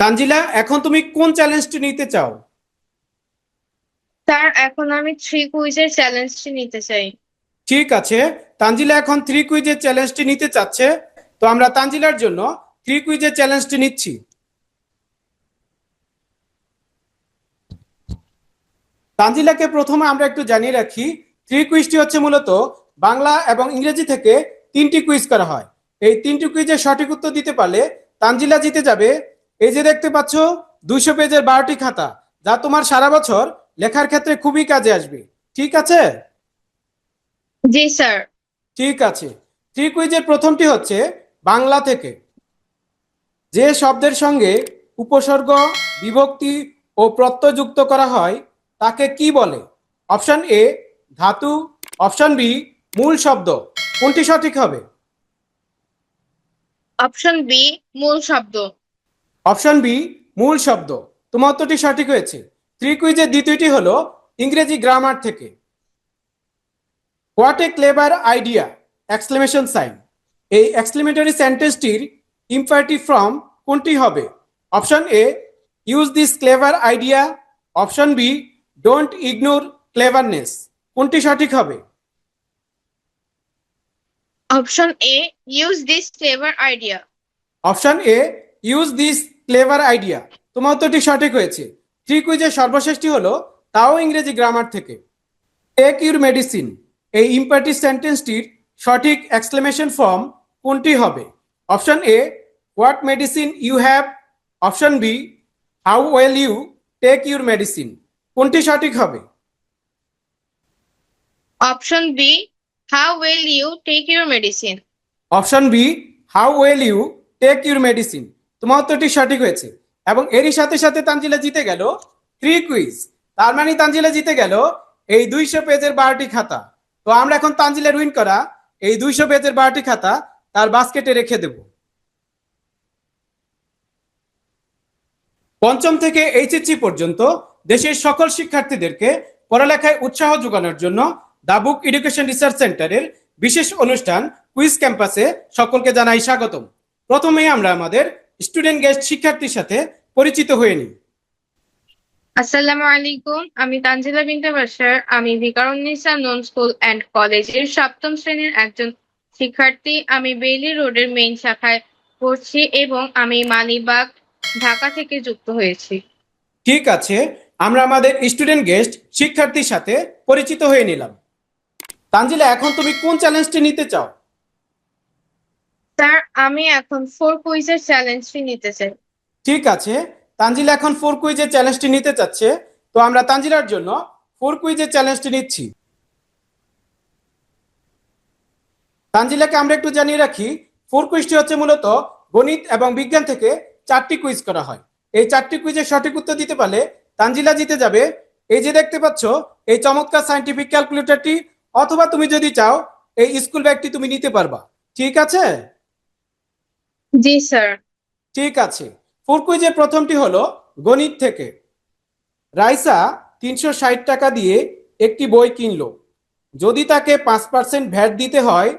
তানজিলা এখন তুমি কোন চ্যালেঞ্জটি নিতে চাও? স্যার এখন আমি থ্রি কুইজের চ্যালেঞ্জটি নিতে চাই। ঠিক আছে। তানজিলা এখন থ্রি কুইজের চ্যালেঞ্জটি নিতে চাচ্ছে। তো আমরা তানজিলার জন্য থ্রি কুইজের চ্যালেঞ্জটি নিচ্ছি। তানজিলাকে প্রথমে আমরা একটু জানিয়ে রাখি থ্রি কুইজটি হচ্ছে মূলত বাংলা এবং ইংরেজি থেকে তিনটি কুইজ করা হয়। এই তিনটি কুইজের সঠিক উত্তর দিতে পারলে তানজিলা জিতে যাবে এই যে দেখতে পাচ্ছ দুইশো পেজের বারোটি খাতা যা তোমার সারা বছর লেখার ক্ষেত্রে খুবই কাজে আসবে। ঠিক আছে? জি স্যার। ঠিক আছে। থ্রি কুইজের প্রথমটি হচ্ছে বাংলা থেকে। যে শব্দের সঙ্গে উপসর্গ বিভক্তি ও প্রত্যয় যুক্ত করা হয় তাকে কি বলে? অপশন এ ধাতু। অপশন বি মূল শব্দ। কোনটি সঠিক হবে? অপশন বি মূল শব্দ। অপশন বি মূল শব্দ। তোমার উত্তরটি সঠিক হয়েছে। থ্রি কুইজের দ্বিতীয়টি হলো ইংরেজি গ্রামার থেকে। What a clever idea exclamation sign এই এক্সক্লেমেটরি সেন্টেন্সটির ইম্পারেটিভ ফর্ম কোনটি হবে? Option A use this clever idea option B don't ignore cleverness কোনটি সঠিক হবে? Option A use this clever idea option A use this clever idea তোমার উত্তরটি সঠিক হয়েছে। থ্রি কুইজের সর্বশেষটি হলো তাও ইংরেজি গ্রামার থেকে। টেক ইউর মেডিসিন এই ইম্পারেটিভ সেন্টেন্সটির সঠিক এক্সক্লেমেশন ফর্ম কোনটি হবে? Option A what medicine you have option B how well you take your medicine কোনটি সঠিক হবে? Option B how well you take your medicine option B how well you take your medicine তোমার উত্তরটি সঠিক হয়েছে। এবং এরই সাথে সাথে তানজিলা জিতে গেল থ্রি কুইজ তার মানে তানজিলা জিতে গেল এই দুইশো পেজের বারোটি খাতা। তো আমরা এখন তানজিলের উইন করা এই দুইশো পেজের বারোটি খাতা তার বাস্কেটে রেখে দেব। পঞ্চম থেকে এইচএসসি পর্যন্ত দেশের সকল শিক্ষার্থীদেরকে পড়ালেখায় উৎসাহ যোগানোর জন্য দাবুক এডুকেশন রিসার্চ সেন্টারের বিশেষ অনুষ্ঠান কুইজ ক্যাম্পাসে সকলকে জানাই স্বাগতম। প্রথমেই আমরা আমাদের স্টুডেন্ট গেস্ট শিক্ষার্থীর সাথে পরিচিত হয়ে নিই আসসালামু আলাইকুম আমি তানজিলা বিনতে বাশার। আমি ভিকারুন্নিসা নন স্কুল অ্যান্ড কলেজের সপ্তম শ্রেণির একজন শিক্ষার্থী। আমি বেইলি রোডের মেইন শাখায় পড়ছি এবং আমি মালিবাগ ঢাকা থেকে যুক্ত হয়েছি। ঠিক আছে আমরা আমাদের স্টুডেন্ট গেস্ট শিক্ষার্থীর সাথে পরিচিত হয়ে নিলাম। তানজিলা এখন তুমি কোন চ্যালেঞ্জটি নিতে চাও? স্যার আমি এখন ফোর কুইজের চ্যালেঞ্জটি নিতে চাই। ঠিক আছে। তানজিলা এখন ফোর কুইজের চ্যালেঞ্জটি নিতে চাচ্ছে। তো আমরা তানজিলার জন্য ফোর কুইজের চ্যালেঞ্জটি নিচ্ছি। তানজিলাকে আমরা একটু জানিয়ে রাখি ফোর কুইজটি হচ্ছে মূলত গণিত এবং বিজ্ঞান থেকে চারটি কুইজ করা হয়। এই চারটি কুইজের সঠিক উত্তর দিতে পারলে তানজিলা জিতে যাবে। এই যে দেখতে পাচ্ছ, এই চমৎকার সাইন্টিফিক ক্যালকুলেটরটি অথবা তুমি যদি চাও, এই স্কুল ব্যাগটি তুমি নিতে পারবা। ঠিক আছে? জি স্যার। ঠিক আছে। ফোর কুইজের প্রথমটি হলো গণিত থেকে। রাইসা তিনশো ষাট টাকা দিয়ে একটি বই কিনলো। যদি তাকে পাঁচ পার্সেন্ট ভ্যাট দিতে হয়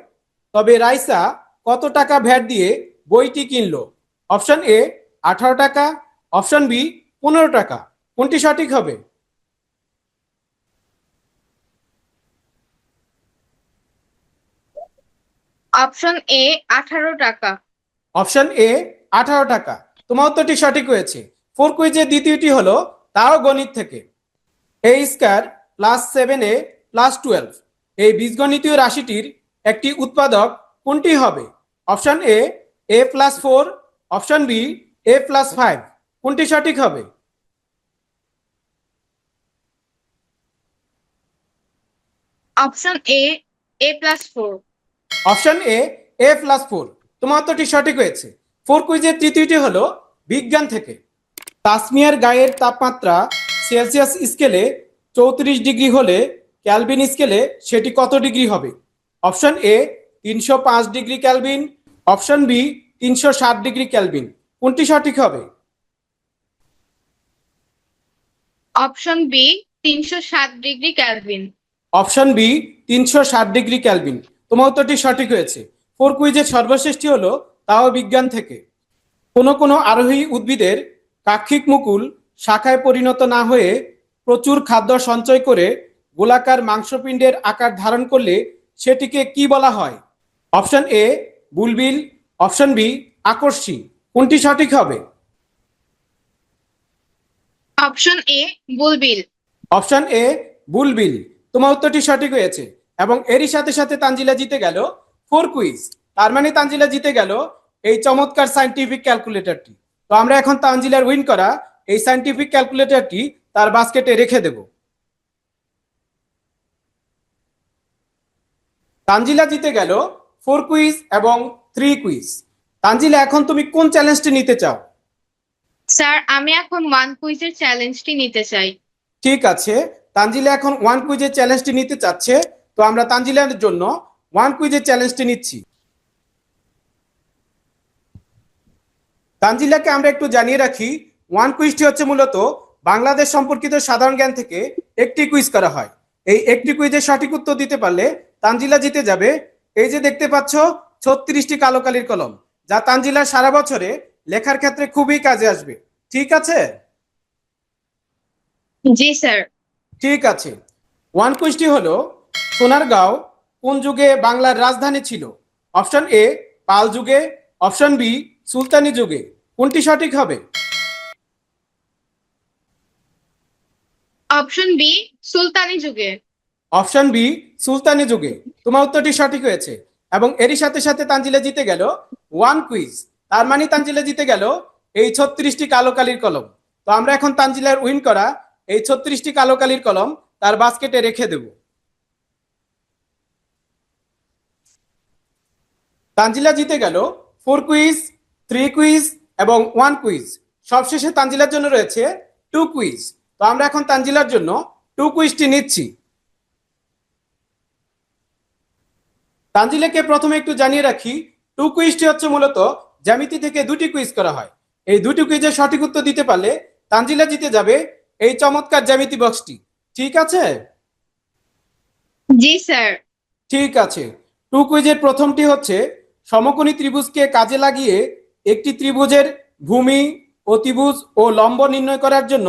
তবে রাইসা কত টাকা ভ্যাট দিয়ে বইটি কিনলো? অপশন এ আঠারো টাকা। অপশন বি পনেরো টাকা। কোনটি সঠিক হবে? অপশন এ আঠারো টাকা। অপশন এ আঠারো টাকা। তোমার উত্তরটি সঠিক হয়েছে। ফোর কুইজের দ্বিতীয়টি হলো তাও গণিত থেকে। A square plus seven A plus twelve এই বীজগণিতীয় রাশিটির একটি উৎপাদক কোনটি হবে? Option A A plus four option B A plus five কোনটি সঠিক হবে? Option A A plus four option A A plus four উত্তরটি সঠিক হয়েছে। ফোর কুইজের তৃতীয়টি হলো বিজ্ঞান থেকে। তাসমিয়ার গায়ের তাপমাত্রা সেলসিয়াস স্কেলে চৌত্রিশ ডিগ্রি হলে ক্যালভিন স্কেলে সেটি কত ডিগ্রি হবে? অপশন এ তিনশো পাঁচ ডিগ্রি ক্যালভিন অপশন বি তিনশো ষাট ডিগ্রি ক্যালভিন। কোনটি সঠিক হবে? অপশন বি তিনশো সাত ডিগ্রি ক্যালভিন। অপশন বি তিনশো ষাট ডিগ্রি ক্যালভিন। তোমার উত্তরটি সঠিক হয়েছে। ফোর কুইজের হলো তাও বিজ্ঞান থেকে। কোনো কোনো আরোহী উদ্ভিদের কাক্ষিক মুকুল শাখায় পরিণত না হয়ে প্রচুর খাদ্য সঞ্চয় করে গোলাকার মাংসপিণ্ডের আকার ধারণ করলে সেটিকে কি বলা হয়? Option A bulbil. Option B আকর্ষী। কোনটি সঠিক হবে? Option A bulbil. Option A bulbil. তোমার উত্তরটি সঠিক হয়েছে এবং এরই সাথে সাথে তানজিলা জিতে গেল। Four quiz. তার মানে তানজিলা জিতে গেল এই চমৎকার সাইন্টিফিক ক্যালকুলেটরটি তো আমরা এখন তানজিলার উইন করা এই সাইন্টিফিক ক্যালকুলেটরটি তার বাস্কেটে রেখে দেব। তানজিলা জিতে গেল ফোর কুইজ এবং থ্রি কুইজ। তানজিলা এখন তুমি কোন চ্যালেঞ্জটি নিতে চাও? স্যার আমি এখন ওয়ান কুইজের চ্যালেঞ্জটি নিতে চাই। ঠিক আছে। তানজিলা এখন ওয়ান কুইজের চ্যালেঞ্জটি নিতে চাচ্ছে। তো আমরা তানজিলার জন্য ওয়ান কুইজের চ্যালেঞ্জটি নিচ্ছি। তানজিলাকে আমরা একটু জানিয়ে রাখি ওয়ান কুইজটি হচ্ছে মূলত বাংলাদেশ সম্পর্কিত সাধারণ জ্ঞান থেকে একটি কুইজ করা হয়। এই একটি কুইজের সঠিক উত্তর দিতে পারলে তানজিলা জিতে যাবে। এই যে দেখতে পাচ্ছ ছত্রিশটি কালো কালির কলম যা তানজিলার সারা বছরে লেখার ক্ষেত্রে খুবই কাজে আসবে। ঠিক আছে? জি স্যার। ঠিক আছে। ওয়ান কুইজটি হলো সোনারগাঁও কোন যুগে বাংলার রাজধানী ছিল? অপশন এ পাল যুগে। অপশন বি সুলতানি যুগে। কোনটি সঠিক হবে? অপশন বি সুলতানি যুগে। অপশন বি সুলতানি যুগে। তোমার উত্তরটি সঠিক হয়েছে। এবং এরই সাথে সাথে তানজিলা জিতে গেল ওয়ান কুইজ। তার মানে তানজিলা জিতে গেল এই ছত্রিশটি কালো কালির কলম। তো আমরা এখন তানজিলার উইন করা এই ছত্রিশটি কালো কালির কলম তার বাস্কেটে রেখে দেব। তানজিলা জিতে গেল। ফোর কুইজ থ্রি কুইজ এবং ওয়ান কুইজ সবশেষে তানজিলার জন্য রয়েছে টু কুইজ তো আমরা এখন তানজিলার জন্য টু কুইজটি নিচ্ছি। তানজিলাকে প্রথমে একটু জানিয়ে রাখি টু কুইজটি হচ্ছে মূলত জ্যামিতি থেকে দুটি কুইজ করা হয়। এই দুটি কুইজের সঠিক উত্তর দিতে পারলে তানজিলা জিতে যাবে এই চমৎকার জ্যামিতি বক্সটি ঠিক আছে? জি স্যার। ঠিক আছে। টু কুইজের প্রথমটি হচ্ছে সমকোণী ত্রিভুজকে কাজে লাগিয়ে একটি ত্রিভুজের ভূমি অতিভুজ ও লম্ব নির্ণয় করার জন্য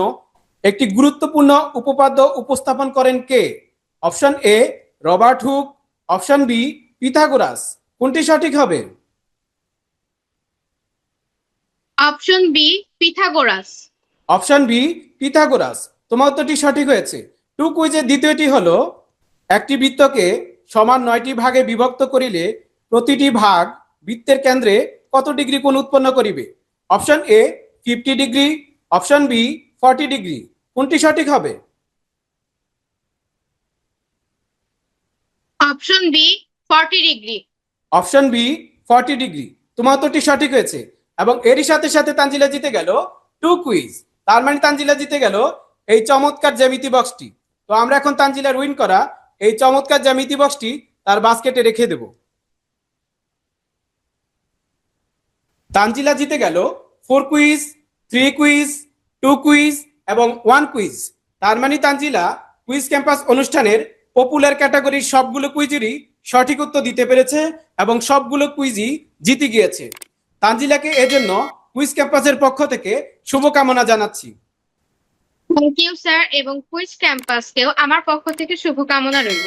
একটি গুরুত্বপূর্ণ উপপাদ্য উপস্থাপন করেন কে? Option A Robert Hooke. Option B Pythagoras. কোনটি সঠিক হবে? Option B Pythagoras. Option B Pythagoras. তোমার উত্তরটি সঠিক হয়েছে। টু কুইজের দ্বিতীয়টি হলো একটি বৃত্তকে সমান নয়টি ভাগে বিভক্ত করিলে প্রতিটি ভাগ বৃত্তের কেন্দ্রে কত ডিগ্রি কোণ উৎপন্ন করিবে? Option A fifty degree. Option B forty degree. কোনটি সঠিক হবে? Option B forty degree. Option B forty degree. তোমার উত্তরটি সঠিক হয়েছে। এবং এরই সাথে সাথে তানজিলা জিতে গেল টু কুইজ তার মানে তানজিলা জিতে গেল এই চমৎকার জ্যামিতি বক্সটি তো আমরা এখন তানজিলার উইন করা এই চমৎকার জ্যামিতি বক্সটি তার বাস্কেটে রেখে দেব। তানজিলা জিতে গেল। Four quiz three quiz two quiz এবং ওয়ান কুইজ তার মানে তানজিলা কুইজ ক্যাম্পাস অনুষ্ঠানের পপুলার ক্যাটাগরির সবগুলো কুইজেরই সঠিক উত্তর দিতে পেরেছে এবং সবগুলো কুইজই জিতে গিয়েছে। তানজিলাকে এজন্য কুইজ ক্যাম্পাসের পক্ষ থেকে শুভকামনা জানাচ্ছি। থ্যাংক ইউ স্যার এবং কুইজ ক্যাম্পাসকেও আমার পক্ষ থেকে শুভকামনা রইল।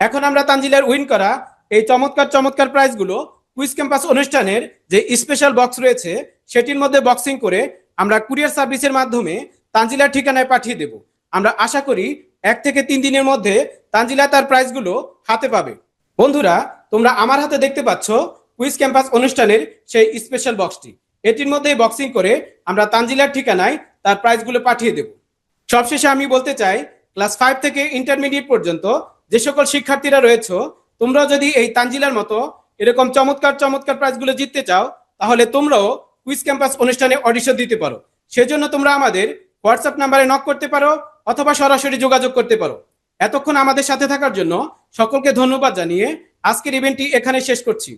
এখন আমরা তানজিলার উইন করা এই চমৎকার চমৎকার প্রাইজগুলো কুইজ ক্যাম্পাস অনুষ্ঠানের যে স্পেশাল বক্স রয়েছে, সেটির মধ্যে বক্সিং করে আমরা কুরিয়ার সার্ভিসের মাধ্যমে তানজিলার ঠিকানায় পাঠিয়ে দেব। আমরা আশা করি এক থেকে তিন দিনের মধ্যে তানজিলা তার প্রাইজগুলো হাতে পাবে। বন্ধুরা, তোমরা আমার হাতে দেখতে পাচ্ছ কুইজ ক্যাম্পাস অনুষ্ঠানের সেই স্পেশাল বক্সটি এটির মধ্যে বক্সিং করে আমরা তানজিলার ঠিকানায় তার প্রাইজগুলো পাঠিয়ে দেব। সবশেষে আমি বলতে চাই ক্লাস ফাইভ থেকে ইন্টারমিডিয়েট পর্যন্ত যে সকল শিক্ষার্থীরা রয়েছে তোমরা যদি এই তানজিলার মতো এরকম চমৎকার চমৎকার প্রাইজগুলো জিততে চাও, তাহলে তোমরাও কুইজ ক্যাম্পাস অনুষ্ঠানে অডিশন দিতে পারো। সেজন্য তোমরা আমাদের হোয়াটসঅ্যাপ নাম্বারে নক করতে পারো, অথবা সরাসরি যোগাযোগ করতে পারো। এতক্ষণ আমাদের সাথে থাকার জন্য সকলকে ধন্যবাদ জানিয়ে আজকের ইভেন্টটি এখানে শেষ করছি।